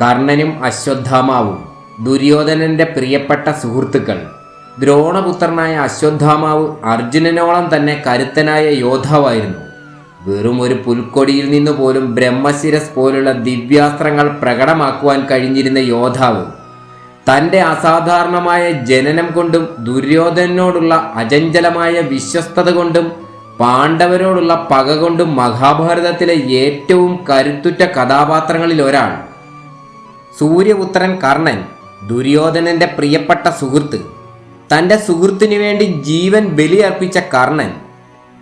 കർണനും അശ്വത്ഥാമാവും. ദുര്യോധനന്റെ പ്രിയപ്പെട്ട സുഹൃത്തുക്കൾ. ദ്രോണപുത്രനായ അശ്വത്ഥാമാവ് അർജുനനോളം തന്നെ കരുത്തനായ യോദ്ധാവായിരുന്നു. വെറും ഒരു പുൽക്കൊടിയിൽ നിന്നു പോലും ബ്രഹ്മശിരസ് പോലുള്ള ദിവ്യാസ്ത്രങ്ങൾ പ്രകടമാക്കുവാൻ കഴിഞ്ഞിരുന്ന യോദ്ധാവ് തന്റെ അസാധാരണമായ ജനനം കൊണ്ടും ദുര്യോധനോടുള്ള അചഞ്ചലമായ വിശ്വസ്തത കൊണ്ടും പാണ്ഡവരോടുള്ള പക കൊണ്ടും മഹാഭാരതത്തിലെ ഏറ്റവും കരുത്തുറ്റ കഥാപാത്രങ്ങളിൽ ഒരാൾ. സൂര്യപുത്രൻ കർണൻ ദുര്യോധനന്റെ പ്രിയപ്പെട്ട സുഹൃത്ത് തന്റെ സുഹൃത്തിനു വേണ്ടി ജീവൻ ബലിയർപ്പിച്ച കർണൻ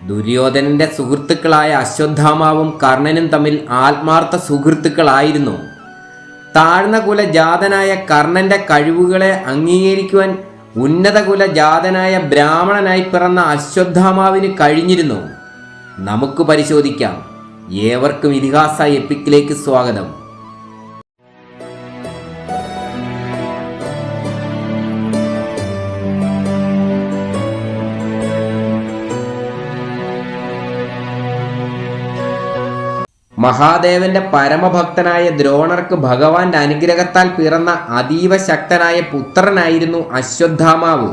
ദുര്യോധനന്റെ സുഹൃത്തുക്കളായ അശ്വത്ഥാമാവും കർണനും തമ്മിൽ ആത്മാർത്ഥ സുഹൃത്തുക്കളായിരുന്നു. താഴ്ന്ന കുലജാതനായ കർണന്റെ കഴിവുകളെ അംഗീകരിക്കുവാൻ ഉന്നത കുലജാതനായ ബ്രാഹ്മണനായി പിറന്ന അശ്വത്ഥാമാവിന് കഴിഞ്ഞിരുന്നു. നമുക്ക് പരിശോധിക്കാം. ഏവർക്കും ഇതിഹാസ എപ്പിക്കിലേക്ക് സ്വാഗതം. മഹാദേവന്റെ പരമഭക്തനായ ദ്രോണർക്ക് ഭഗവാന്റെ അനുഗ്രഹത്താൽ പിറന്ന അതീവ ശക്തനായ പുത്രനായിരുന്നു അശ്വത്ഥാമാവ്.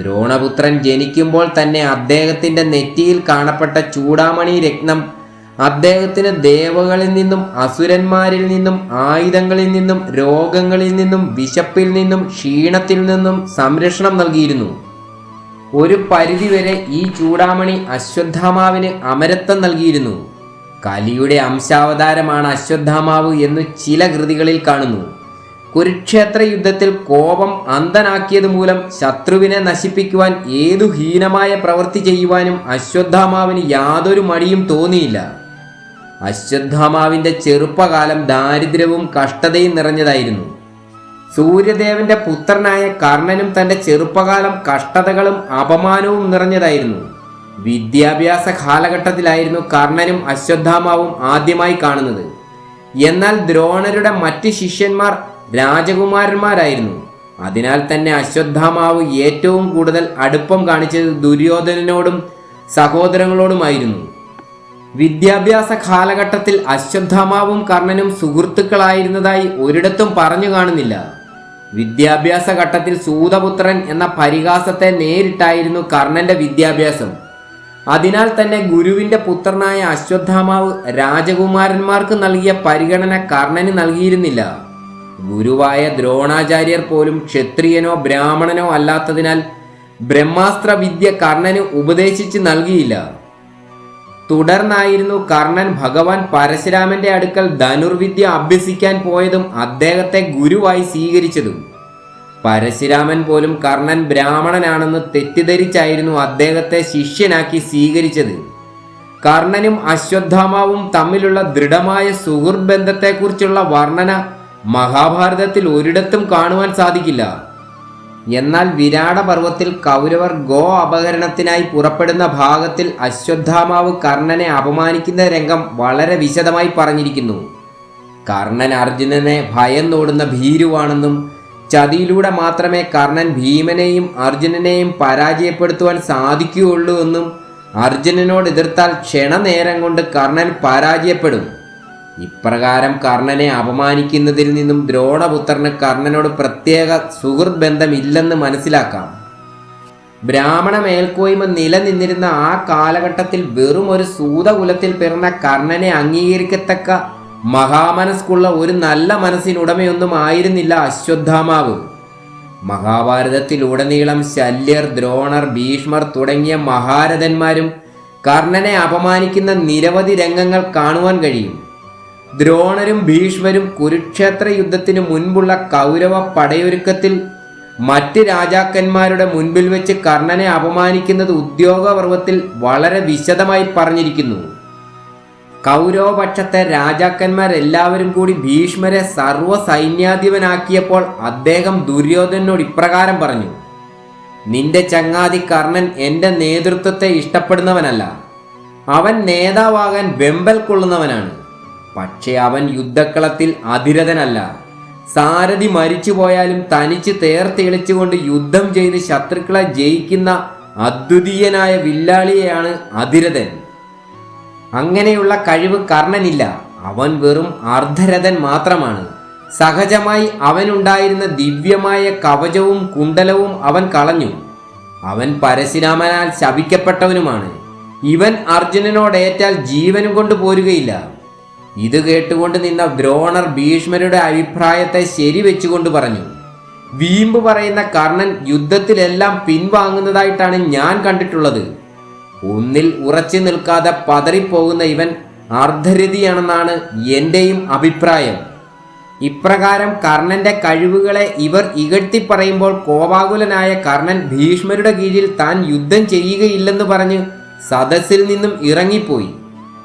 ദ്രോണപുത്രൻ ജനിക്കുമ്പോൾ തന്നെ അദ്ദേഹത്തിന്റെ നെറ്റിയിൽ കാണപ്പെട്ട ചൂടാമണി രത്നം അദ്ദേഹത്തിന് ദേവകളിൽ നിന്നും അസുരന്മാരിൽ നിന്നും ആയുധങ്ങളിൽ നിന്നും രോഗങ്ങളിൽ നിന്നും വിശപ്പിൽ നിന്നും ക്ഷീണത്തിൽ നിന്നും സംരക്ഷണം നൽകിയിരുന്നു. ഒരു പരിധിവരെ ഈ ചൂടാമണി അശ്വത്ഥാമാവിന് അമരത്വം നൽകിയിരുന്നു. കലിയുടെ അംശാവതാരമാണ് അശ്വത്ഥാമാവ് എന്ന് ചില കൃതികളിൽ കാണുന്നു. കുരുക്ഷേത്ര യുദ്ധത്തിൽ കോപം അന്തനാക്കിയത് മൂലം ശത്രുവിനെ നശിപ്പിക്കുവാൻ ഏതു ഹീനമായ പ്രവൃത്തി ചെയ്യുവാനും അശ്വത്ഥാമാവിന് യാതൊരു മടിയും തോന്നിയില്ല. അശ്വത്ഥാമാവിന്റെ ചെറുപ്പകാലം ദാരിദ്ര്യവും കഷ്ടതയും നിറഞ്ഞതായിരുന്നു. സൂര്യദേവന്റെ പുത്രനായ കർണനും തന്റെ ചെറുപ്പകാലം കഷ്ടതകളും അപമാനവും നിറഞ്ഞതായിരുന്നു. വിദ്യാഭ്യാസ കാലഘട്ടത്തിലായിരുന്നു കർണനും അശ്വത്ഥാമാവും ആദ്യമായി കാണുന്നത്. എന്നാൽ ദ്രോണരുടെ മറ്റ് ശിഷ്യന്മാർ രാജകുമാരന്മാരായിരുന്നു. അതിനാൽ തന്നെ അശ്വത്ഥാമാവ് ഏറ്റവും കൂടുതൽ അടുപ്പം കാണിച്ചത് ദുര്യോധനനോടും സഹോദരങ്ങളോടുമായിരുന്നു. വിദ്യാഭ്യാസ കാലഘട്ടത്തിൽ അശ്വത്ഥാമാവും കർണനും സുഹൃത്തുക്കളായിരുന്നതായി ഒരിടത്തും പറഞ്ഞു കാണുന്നില്ല. വിദ്യാഭ്യാസ ഘട്ടത്തിൽ സൂതപുത്രൻ എന്ന പരിഹാസത്തെ നേരിട്ടായിരുന്നു കർണന്റെ വിദ്യാഭ്യാസം. അതിനാൽ തന്നെ ഗുരുവിന്റെ പുത്രനായ അശ്വത്ഥാമാവ് രാജകുമാരന്മാർക്ക് നൽകിയ പരിഗണന കർണന് നൽകിയിരുന്നില്ല. ഗുരുവായ ദ്രോണാചാര്യർ പോലും ക്ഷത്രിയനോ ബ്രാഹ്മണനോ അല്ലാത്തതിനാൽ ബ്രഹ്മാസ്ത്ര വിദ്യ കർണന് ഉപദേശിച്ച് നൽകിയില്ല. തുടർന്നായിരുന്നു കർണൻ ഭഗവാൻ പരശുരാമന്റെ അടുക്കൽ ധനുർവിദ്യ അഭ്യസിക്കാൻ പോയതും അദ്ദേഹത്തെ ഗുരുവായി സ്വീകരിച്ചതും. പരശുരാമൻ പോലും കർണൻ ബ്രാഹ്മണനാണെന്ന് തെറ്റിദ്ധരിച്ചായിരുന്നു അദ്ദേഹത്തെ ശിഷ്യനാക്കി സ്വീകരിച്ചത്. കർണനും അശ്വത്ഥാമാവും തമ്മിലുള്ള ദൃഢമായ സുഹൃത് ബന്ധത്തെക്കുറിച്ചുള്ള വർണന മഹാഭാരതത്തിൽ ഒരിടത്തും കാണുവാൻ സാധിക്കില്ല. എന്നാൽ വിരാട പർവത്തിൽ കൗരവർ ഗോ അപഹരണത്തിനായി പുറപ്പെടുന്ന ഭാഗത്തിൽ അശ്വത്ഥാമാവ് കർണനെ അപമാനിക്കുന്ന രംഗം വളരെ വിശദമായി പറഞ്ഞിരിക്കുന്നു. കർണൻ അർജുനനെ ഭയന്നോടുന്ന ഭീരുവാണെന്നും ചതിയിലൂടെ മാത്രമേ കർണൻ ഭീമനെയും അർജുനനെയും പരാജയപ്പെടുത്തുവാൻ സാധിക്കുകയുള്ളൂ എന്നും അർജുനനോട് എതിർത്താൽ ക്ഷണനേരം കൊണ്ട് കർണൻ പരാജയപ്പെടും. ഇപ്രകാരം കർണനെ അപമാനിക്കുന്നതിൽ നിന്നും ദ്രോണപുത്രന് കർണനോട് പ്രത്യേക സുഹൃത് ബന്ധമില്ലെന്ന് മനസ്സിലാക്കാം. ബ്രാഹ്മണ മേൽക്കോയ്മ നിലനിന്നിരുന്ന ആ കാലഘട്ടത്തിൽ വെറും ഒരു സൂതകുലത്തിൽ പിറന്ന കർണനെ അംഗീകരിക്കത്തക്ക മഹാമനസ്കുള്ള ഒരു നല്ല മനസ്സിനുടമയൊന്നും ആയിരുന്നില്ല അശ്വത്ഥാമാവ്. മഹാഭാരതത്തിലുടനീളം ശല്യർ ദ്രോണർ ഭീഷ്മർ തുടങ്ങിയ മഹാരഥന്മാരും കർണനെ അപമാനിക്കുന്ന നിരവധി രംഗങ്ങൾ കാണുവാൻ കഴിയും. ദ്രോണരും ഭീഷ്മരും കുരുക്ഷേത്ര യുദ്ധത്തിനു മുൻപുള്ള കൗരവ പടയൊരുക്കത്തിൽ മറ്റ് രാജാക്കന്മാരുടെ മുൻപിൽ വെച്ച് കർണനെ അപമാനിക്കുന്നത് ഉദ്യോഗപർവത്തിൽ വളരെ വിശദമായി പറഞ്ഞിരിക്കുന്നു. കൗരവപക്ഷത്തെ രാജാക്കന്മാരെല്ലാവരും കൂടി ഭീഷ്മരെ സർവ സൈന്യാധിപനാക്കിയപ്പോൾ അദ്ദേഹം ദുര്യോധനോട് ഇപ്രകാരം പറഞ്ഞു നിന്റെ ചങ്ങാതി കർണൻ എന്റെ നേതൃത്വത്തെ ഇഷ്ടപ്പെടുന്നവനല്ല. അവൻ നേതാവാകാൻ വെമ്പൽ കൊള്ളുന്നവനാണ്. പക്ഷേ അവൻ യുദ്ധക്കളത്തിൽ അതിരതനല്ല സാരഥി മരിച്ചുപോയാലും തനിച്ച് തേർത്തെളിച്ചുകൊണ്ട് യുദ്ധം ചെയ്ത് ശത്രുക്കളെ ജയിക്കുന്ന അദ്വിതീയനായ വില്ലാളിയെയാണ് അധിരഥൻ അങ്ങനെയുള്ള കഴിവ് കർണനില്ല. അവൻ വെറും അർദ്ധരഥൻ മാത്രമാണ്. സഹജമായി അവനുണ്ടായിരുന്ന ദിവ്യമായ കവചവും കുണ്ടലവും അവൻ കളഞ്ഞു. അവൻ പരശുരാമനാൽ ശപിക്കപ്പെട്ടവനുമാണ്. ഇവൻ അർജുനനോടേറ്റാൽ ജീവനും കൊണ്ട് പോരുകയില്ല. ഇത് കേട്ടുകൊണ്ട് നിന്ന ദ്രോണർ ഭീഷ്മരുടെ അഭിപ്രായത്തെ ശരിവെച്ചുകൊണ്ട് പറഞ്ഞു വീമ്പ് പറയുന്ന കർണൻ യുദ്ധത്തിലെല്ലാം പിൻവാങ്ങുന്നതായിട്ടാണ് ഞാൻ കണ്ടിട്ടുള്ളത്. ഒന്നിൽ ഉറച്ചു നിൽക്കാതെ പതറിപ്പോകുന്ന ഇവൻ അർദ്ധരതിയാണെന്നാണ് എന്റെയും അഭിപ്രായം. ഇപ്രകാരം കർണന്റെ കഴിവുകളെ ഇവർ ഇകഴ്ത്തി പറയുമ്പോൾ കോപാകുലനായ കർണൻ ഭീഷ്മരുടെ കീഴിൽ താൻ യുദ്ധം ചെയ്യുകയില്ലെന്ന് പറഞ്ഞ് സദസ്സിൽ നിന്നും ഇറങ്ങിപ്പോയി.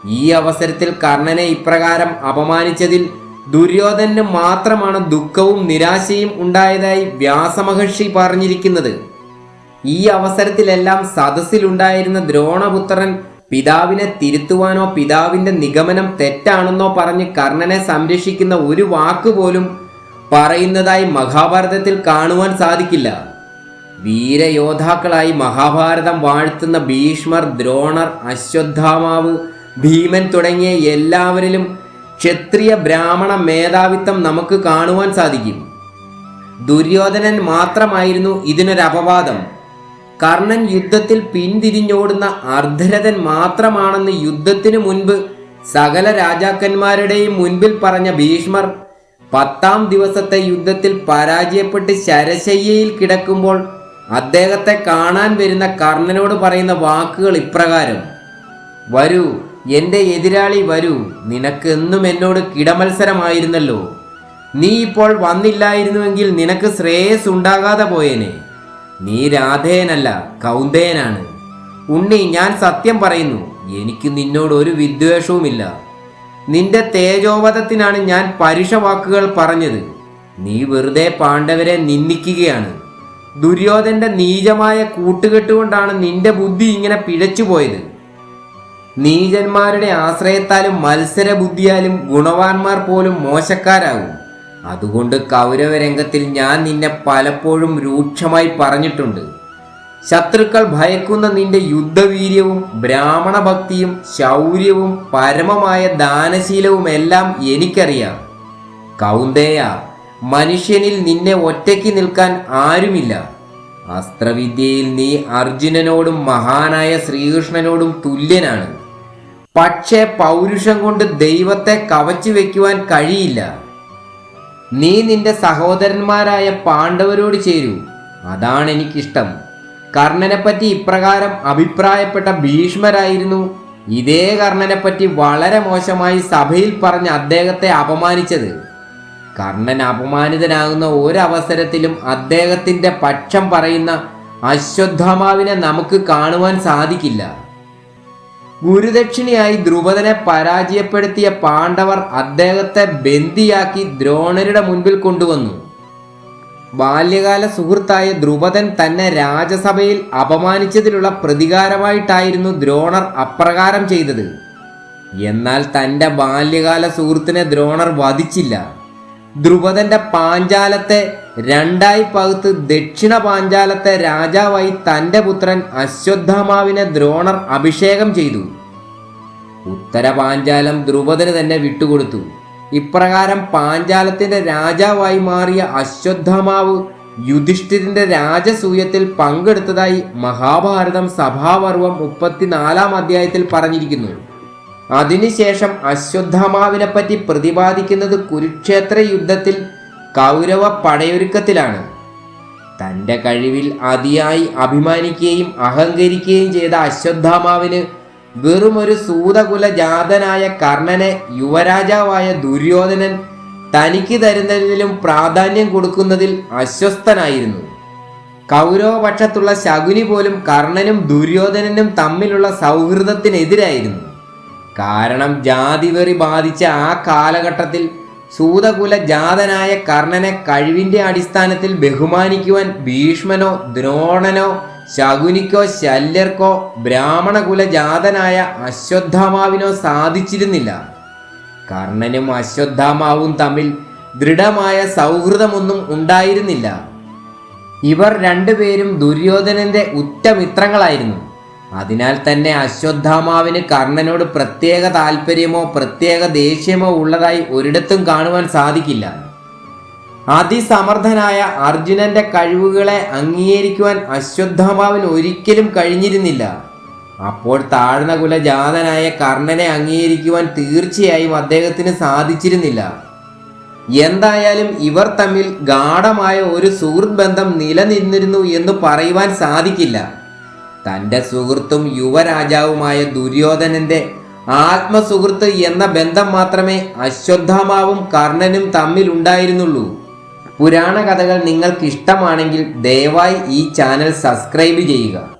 ഈ അവസരത്തിൽ കർണനെ ഇപ്രകാരം അപമാനിച്ചതിൽ ദുര്യോധനന് മാത്രമാണ് ദുഃഖവും നിരാശയും ഉണ്ടായതായി വ്യാസമഹർഷി പറഞ്ഞിരിക്കുന്നത്. ഈ അവസരത്തിലെല്ലാം സദസ്സിലുണ്ടായിരുന്ന ദ്രോണപുത്രൻ പിതാവിനെ തിരുത്തുവാനോ പിതാവിന്റെ നിഗമനം തെറ്റാണെന്നോ പറഞ്ഞ് കർണനെ സംരക്ഷിക്കുന്ന ഒരു വാക്ക് പോലും പറയുന്നതായി മഹാഭാരതത്തിൽ കാണുവാൻ സാധിക്കില്ല. വീരയോദ്ധാക്കളായി മഹാഭാരതം വാഴ്ത്തുന്ന ഭീഷ്മർ ദ്രോണർ അശ്വത്ഥാമാവ് ഭീമൻ തുടങ്ങിയ എല്ലാവരിലും ക്ഷത്രിയ ബ്രാഹ്മണ മേധാവിത്വം നമുക്ക് കാണുവാൻ സാധിക്കും. ദുര്യോധനൻ മാത്രമായിരുന്നു ഇതിനൊരു അപവാദം കർണൻ യുദ്ധത്തിൽ പിന്തിരിഞ്ഞോടുന്ന അർദ്ധരഥൻ മാത്രമാണെന്ന് യുദ്ധത്തിനു മുൻപ് സകല രാജാക്കന്മാരുടെയും മുൻപിൽ പറഞ്ഞ ഭീഷ്മർ പത്താം ദിവസത്തെ യുദ്ധത്തിൽ പരാജയപ്പെട്ട് ശരശയ്യയിൽ കിടക്കുമ്പോൾ അദ്ദേഹത്തെ കാണാൻ വരുന്ന കർണനോട് പറയുന്ന വാക്കുകൾ ഇപ്രകാരം വരൂ എന്റെ എതിരാളി വരൂ നിനക്ക് എന്നും എന്നോട് കിടമത്സരമായിരുന്നല്ലോ. നീ ഇപ്പോൾ വന്നില്ലായിരുന്നുവെങ്കിൽ നിനക്ക് ശ്രേയസ് ഉണ്ടാകാതെ പോയേനെ. നീ രാധേയനല്ല കൗന്ദേയനാണ് ഉണ്ണി ഞാൻ സത്യം പറയുന്നു എനിക്ക് നിന്നോട് ഒരു വിദ്വേഷവുമില്ല. നിന്റെ തേജോവധത്തിനാണ് ഞാൻ പരുഷ വാക്കുകൾ പറഞ്ഞത്. നീ വെറുതെ പാണ്ഡവരെ നിന്ദിക്കുകയാണ്. ദുര്യോധന്റെ നീചമായ കൂട്ടുകെട്ടുകൊണ്ടാണ് നിന്റെ ബുദ്ധി ഇങ്ങനെ പിഴച്ചുപോയത്. നീചന്മാരുടെ ആശ്രയത്താലും മത്സര ബുദ്ധിയാലും ഗുണവാന്മാർ പോലും മോശക്കാരാകും. അതുകൊണ്ട് കൗരവരംഗത്തിൽ ഞാൻ നിന്നെ പലപ്പോഴും രൂക്ഷമായി പറഞ്ഞിട്ടുണ്ട്. ശത്രുക്കൾ ഭയക്കുന്ന നിന്റെ യുദ്ധവീര്യവും ബ്രാഹ്മണ ഭക്തിയും ശൗര്യവും പരമമായ ദാനശീലവും എല്ലാം എനിക്കറിയാം. കൗന്ദേയ മനുഷ്യനിൽ നിന്നെ ഒറ്റയ്ക്ക് നിൽക്കാൻ ആരുമില്ല. അസ്ത്രവിദ്യയിൽ നീ അർജുനനോടും മഹാനായ ശ്രീകൃഷ്ണനോടും തുല്യനാണ്. പക്ഷേ പൗരുഷം കൊണ്ട് ദൈവത്തെ കവച്ചു വയ്ക്കുവാൻ കഴിയില്ല. നീ നിന്റെ സഹോദരന്മാരായ പാണ്ഡവരോട് ചേരൂ. അതാണ് എനിക്കിഷ്ടം. കർണനെപ്പറ്റി ഇപ്രകാരം അഭിപ്രായപ്പെട്ട ഭീഷ്മരായിരുന്നു. ഇതേ കർണനെപ്പറ്റി വളരെ മോശമായി സഭയിൽ പറഞ്ഞ് അദ്ദേഹത്തെ അപമാനിച്ചത്. കർണൻ അപമാനിതനാകുന്ന ഒരവസരത്തിലും അദ്ദേഹത്തിന്റെ പക്ഷം പറയുന്ന അശ്വത്ഥമാവിനെ നമുക്ക് കാണുവാൻ സാധിക്കില്ല. ഗുരുദക്ഷിണയായി ധ്രുവദനെ പരാജയപ്പെടുത്തിയ പാണ്ഡവർ അദ്ദേഹത്തെ ബന്ദിയാക്കി ദ്രോണരുടെ മുൻപിൽ കൊണ്ടുവന്നു. ബാല്യകാല സുഹൃത്തായ ധ്രുവദൻ തന്നെ രാജസഭയിൽ അപമാനിച്ചതിലുള്ള പ്രതികാരമായിട്ടായിരുന്നു ദ്രോണർ അപ്രകാരം ചെയ്തത്. എന്നാൽ തന്റെ ബാല്യകാല സുഹൃത്തിനെ ദ്രോണർ വധിച്ചില്ല. ധ്രുവദന്റെ പാഞ്ചാലത്തെ രണ്ടായി പകുത്ത് ദക്ഷിണ പാഞ്ചാലത്തെ രാജാവായി തന്റെ പുത്രൻ അശ്വത്ഥമാവിനെ ദ്രോണർ അഭിഷേകം ചെയ്തു. ഉത്തര പാഞ്ചാലം ദ്രുപദന് തന്നെ വിട്ടുകൊടുത്തു. ഇപ്രകാരം പാഞ്ചാലത്തിന്റെ രാജാവായി മാറിയ അശ്വത്ഥമാവ് യുധിഷ്ഠിരിന്റെ രാജസൂയത്തിൽ പങ്കെടുത്തതായി മഹാഭാരതം സഭാപർവം മുപ്പത്തിനാലാം അധ്യായത്തിൽ പറഞ്ഞിരിക്കുന്നു. അതിനുശേഷം അശ്വത്ഥമാവിനെപ്പറ്റി പ്രതിപാദിക്കുന്നത് കുരുക്ഷേത്ര യുദ്ധത്തിൽ കൗരവ പടയൊരുക്കത്തിലാണ് തന്റെ കഴിവിൽ അതിയായി അഭിമാനിക്കുകയും അഹങ്കരിക്കുകയും ചെയ്ത അശ്വത്ഥാമാവിന് വെറുമൊരു സൂതകുല ജാതനായ കർണനെ യുവരാജാവായ ദുര്യോധനൻ തനിക്ക് തരുന്നതിലും പ്രാധാന്യം കൊടുക്കുന്നതിൽ അസ്വസ്ഥനായിരുന്നു കൗരവപക്ഷത്തുള്ള ശകുനി പോലും കർണനും ദുര്യോധനനും തമ്മിലുള്ള സൗഹൃദത്തിനെതിരായിരുന്നു. കാരണം ജാതിവെറി ബാധിച്ച ആ കാലഘട്ടത്തിൽ സൂതകുല ജാതനായ കർണനെ കഴിവിന്റെ അടിസ്ഥാനത്തിൽ ബഹുമാനിക്കുവാൻ ഭീഷ്മനോ ദ്രോണനോ ശകുനിക്കോ ശല്യർക്കോ ബ്രാഹ്മണകുല ജാതനായ അശ്വത്ഥാമാവിനോ സാധിച്ചിരുന്നില്ല. കർണനും അശ്വത്ഥാമാവും തമ്മിൽ ദൃഢമായ സൗഹൃദമൊന്നും ഉണ്ടായിരുന്നില്ല. ഇവർ രണ്ടുപേരും ദുര്യോധനന്റെ ഉറ്റമിത്രങ്ങളായിരുന്നു. അതിനാൽ തന്നെ അശ്വത്ഥാമാവിന് കർണനോട് പ്രത്യേക താല്പര്യമോ പ്രത്യേക ദേഷ്യമോ ഉള്ളതായി ഒരിടത്തും കാണുവാൻ സാധിക്കില്ല. അതിസമർത്ഥനായ അർജുനന്റെ കഴിവുകളെ അംഗീകരിക്കുവാൻ അശ്വത്ഥാമാവിന് ഒരിക്കലും കഴിഞ്ഞിരുന്നില്ല. അപ്പോൾ താഴ്ന്ന കുലജാതനായ കർണനെ അംഗീകരിക്കുവാൻ തീർച്ചയായും അദ്ദേഹത്തിന് സാധിച്ചിരുന്നില്ല. എന്തായാലും ഇവർ തമ്മിൽ ഗാഢമായ ഒരു സുഹൃത്ത് ബന്ധം നിലനിന്നിരുന്നു എന്ന് പറയുവാൻ സാധിക്കില്ല. തന്റെ സുഹൃത്തും യുവരാജാവുമായ ദുര്യോധനന്റെ ആത്മസുഹൃത്ത് എന്ന ബന്ധം മാത്രമേ അശ്വത്ഥാമാവും കർണനും തമ്മിൽ ഉണ്ടായിരുന്നുള്ളൂ. പുരാണ കഥകൾ നിങ്ങൾക്ക് ഇഷ്ടമാണെങ്കിൽ ദയവായി ഈ ചാനൽ സബ്സ്ക്രൈബ് ചെയ്യുക.